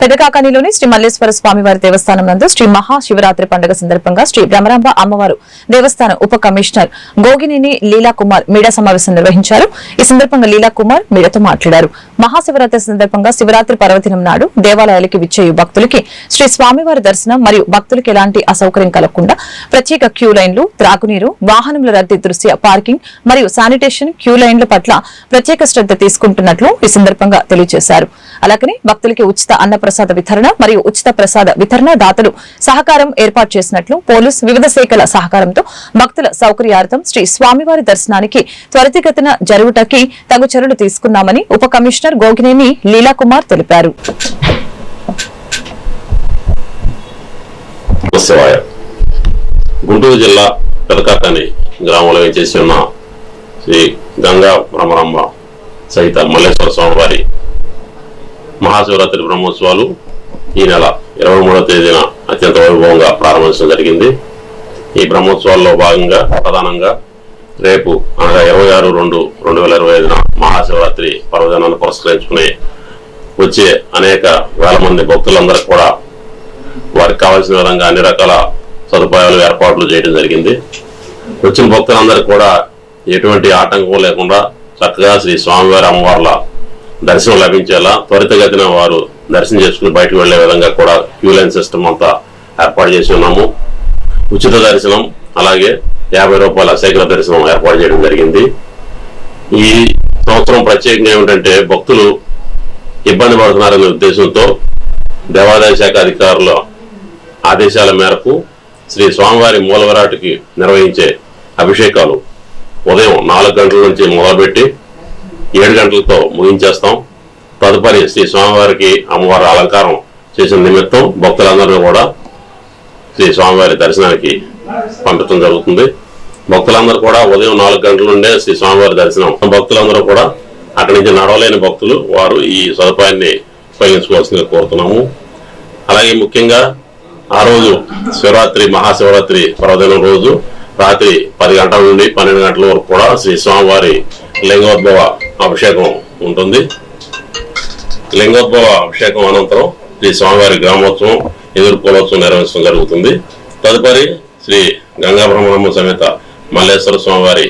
పెదకాకానిలోని శ్రీ మల్లేశ్వర స్వామి వారి దేవస్థానం నందు శ్రీ మహాశివరాత్రి పండుగ సందర్భంగా శ్రీ భ్రమరాంబ అమ్మవారు దేవస్థానం ఉప కమిషనర్ గోగినేని లీలా కుమార్ మీడియా సమావేశం నిర్వహించారు. ఈ సందర్భంగా లీలా కుమార్ మీడియాతో మాట్లాడారు. మహాశివరాత్రి సందర్భంగా శివరాత్రి పర్వదినం నాడు దేవాలయాలకి విచ్చేయు భక్తులకి శ్రీ స్వామివారి దర్శనం మరియు భక్తులకు ఎలాంటి అసౌకర్యం కలగకుండా ప్రత్యేక క్యూ లైన్లు త్రాగునీరు వాహనముల రద్దీ దృశ్య పార్కింగ్ మరియు శానిటేషన్ క్యూ లైన్ల పట్ల ప్రత్యేక శ్రద్ధ తీసుకుంటున్నట్లు ఈ సందర్భంగా తెలియజేశారు. అలాగనే భక్తులకి ఉచిత ప్రసాద వితరణ మరియు ఉచిత ప్రసాద వితరణ దాతలు సహకారం ఏర్పాటు చేసినట్లు పోలీస్ వివిధ శాఖల సహకారంతో భక్తుల సౌకర్యార్థం శ్రీ స్వామివారి దర్శనానికి త్వరితగతిన జరుగుటకి తగు చర్యలు తీసుకున్నామని ఉప కమిషనర్ గోగినేని లీలాకుమార్ తెలిపారు. గుంటూరు జిల్లా పెదకాకాని గ్రామంలో చేసి ఉన్న శ్రీ గంగా భ్రమరమ్మ సహిత మల్లేశ్వర స్వామివారి మహాశివరాత్రి బ్రహ్మోత్సవాలు ఈ నెల ఇరవై మూడవ తేదీన అత్యంత వైభవంగా ప్రారంభించడం జరిగింది. ఈ బ్రహ్మోత్సవాల్లో భాగంగా ప్రధానంగా రేపు అనగా ఇరవై ఆరు రెండు రెండు వేల ఇరవై ఐదున మహాశివరాత్రి పర్వదినాన్ని పురస్కరించుకుని వచ్చే అనేక వేల మంది భక్తులందరికీ కూడా వారికి కావాల్సిన విధంగా అన్ని రకాల సదుపాయాలు ఏర్పాట్లు చేయడం జరిగింది. వచ్చిన భక్తులందరికీ కూడా ఎటువంటి ఆటంకం లేకుండా చక్కగా శ్రీ స్వామివారి అమ్మవార్ల దర్శనం లభించేలా త్వరితగతిన వారు దర్శనం చేసుకుని బయటకు వెళ్ళే విధంగా కూడా క్యూ లైన్ సిస్టమ్ అంతా ఏర్పాటు చేసి ఉన్నాము. ఉచిత దర్శనం అలాగే యాభై రూపాయల శేఖర దర్శనం ఏర్పాటు చేయడం జరిగింది. ఈ సంవత్సరం ప్రత్యేకంగా ఏమిటంటే భక్తులు ఇబ్బంది పడుతున్నారనే ఉద్దేశంతో దేవాదాయ శాఖ అధికారుల ఆదేశాల మేరకు శ్రీ స్వామివారి మూలవరాటికి నిర్వహించే అభిషేకాలు ఉదయం నాలుగు గంటల నుంచి మొదలుపెట్టి ఏడు గంటలతో ముగించేస్తాం. తదుపరి శ్రీ స్వామివారికి అమ్మవారి అలంకారం చేసిన నిమిత్తం భక్తులందరినీ కూడా శ్రీ స్వామివారి దర్శనానికి పంపించడం జరుగుతుంది. భక్తులందరూ కూడా ఉదయం నాలుగు గంటల నుండే శ్రీ స్వామివారి దర్శనం. భక్తులందరూ కూడా అక్కడి నుంచి నడవలేని భక్తులు వారు ఈ సదుపాయాన్ని ఉపయోగించుకోవాల్సిందిగా కోరుతున్నాము. అలాగే ముఖ్యంగా ఆ రోజు శివరాత్రి మహాశివరాత్రి పర్వదినం రోజు రాత్రి పది గంటల నుండి పన్నెండు గంటల వరకు కూడా శ్రీ స్వామివారి లింగోద్భవ అభిషేకం ఉంటుంది. లింగోద్భవ అభిషేకం అనంతరం శ్రీ స్వామివారి గ్రామోత్సవం ఎదుర్కోలోత్సవం నిర్వహించడం జరుగుతుంది. తదుపరి శ్రీ గంగా బ్రహ్మణమ్మ సమేత మల్లేశ్వర స్వామివారి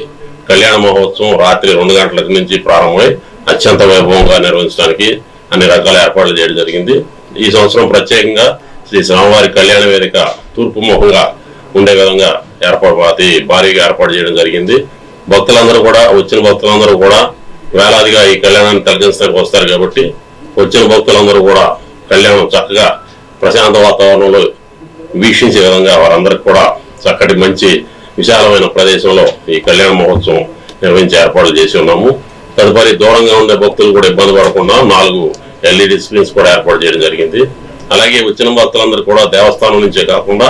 కళ్యాణ మహోత్సవం రాత్రి రెండు గంటల నుంచి ప్రారంభమై అత్యంత వైభవంగా నిర్వహించడానికి అన్ని రకాల ఏర్పాట్లు చేయడం జరిగింది. ఈ సంవత్సరం ప్రత్యేకంగా శ్రీ స్వామివారి కళ్యాణ వేదిక తూర్పు ముఖంగా ఉండే విధంగా ఏర్పాటు అతి భారీగా ఏర్పాటు చేయడం జరిగింది. భక్తులందరూ కూడా వచ్చిన భక్తులందరూ కూడా వేలాదిగా ఈ కళ్యాణాన్ని తలదించడానికి వస్తారు కాబట్టి వచ్చిన భక్తులందరూ కూడా కళ్యాణం చక్కగా ప్రశాంత వాతావరణంలో వీక్షించే విధంగా వారందరికి కూడా చక్కటి మంచి విశాలమైన ప్రదేశంలో ఈ కళ్యాణ మహోత్సవం నిర్వహించే ఏర్పాట్లు చేసి ఉన్నాము. తదుపరి దూరంగా ఉండే భక్తులు కూడా ఇబ్బంది పడకుండా నాలుగు ఎల్ఈడి స్క్రీన్స్ కూడా ఏర్పాటు చేయడం జరిగింది. అలాగే వచ్చిన భక్తులందరూ కూడా దేవస్థానం నుంచే కాకుండా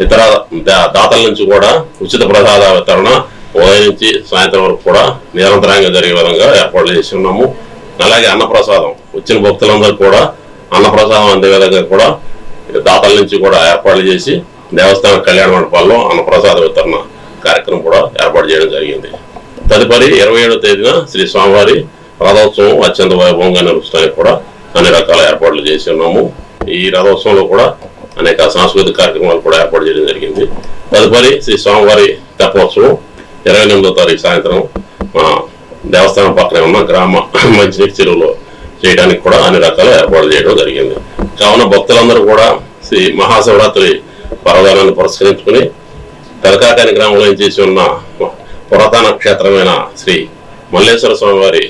ఇతర దా- దాతల నుంచి కూడా ఉచిత ప్రసాద వితరణ ఉదయం నుంచి సాయంత్రం వరకు కూడా నిరంతరంగా జరిగే విధంగా ఏర్పాట్లు చేసి ఉన్నాము. అలాగే అన్నప్రసాదం. వచ్చిన భక్తులందరూ కూడా అన్నప్రసాదం అందే విధంగా కూడా దాతల నుంచి కూడా ఏర్పాట్లు చేసి దేవస్థాన కళ్యాణ మండపాల్లో అన్నప్రసాద వితరణ కార్యక్రమం కూడా ఏర్పాటు చేయడం జరిగింది. తదుపరి ఇరవై ఏడవ తేదీన శ్రీ స్వామివారి రథోత్సవం అత్యంత వైభవంగా నిర్వహించడానికి కూడా అన్ని రకాల ఏర్పాట్లు చేసి ఉన్నాము. ఈ రథోత్సవంలో కూడా అనేక సాంస్కృతిక కార్యక్రమాలు కూడా ఏర్పాటు చేయడం జరిగింది. తదుపరి శ్రీ స్వామివారి తెప్పోత్సవం ఇరవై ఎనిమిదో తారీఖు సాయంత్రం మా దేవస్థానం పక్కనే ఉన్న గ్రామ మంచినీటి చెరువులో చేయడానికి కూడా అన్ని రకాల ఏర్పాట్లు చేయడం జరిగింది. కావున భక్తులందరూ కూడా శ్రీ మహాశివరాత్రి పర్వదానాన్ని పురస్కరించుకుని తెలకాకాని గ్రామంలో చేసి ఉన్న పురాతన క్షేత్రమైన శ్రీ మల్లేశ్వర స్వామి వారి